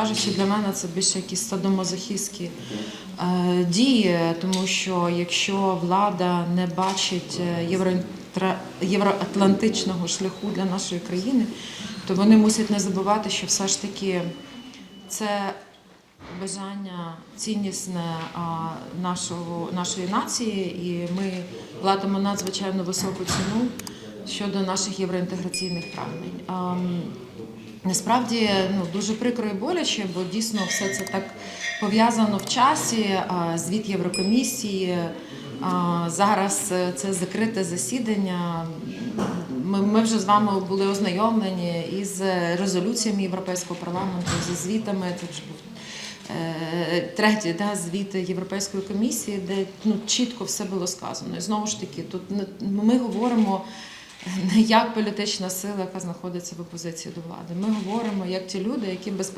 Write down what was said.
кажучи, для мене це більше якісь садомазохістські е, дії, тому що якщо влада не бачить е, євроінтра- євроатлантичного шляху для нашої країни, то вони мусять не забувати, що все ж таки це бажання ціннісне нашого, нашої нації, і ми платимо надзвичайно високу ціну щодо наших євроінтеграційних прагнень. Ам, Насправді ну дуже прикро і боляче, бо дійсно все це так пов'язано в часі. а, Звіт Єврокомісії а, зараз е, це закрите засідання. Ми, ми вже з вами були ознайомлені із резолюціями Європейського парламенту, зі звітами. Це вже був е, третій да, звіт Європейської комісії, де ну, чітко все було сказано. І знову ж таки, тут ми говоримо як політична сила, яка знаходиться в опозиції до влади. Ми говоримо як ті люди, які без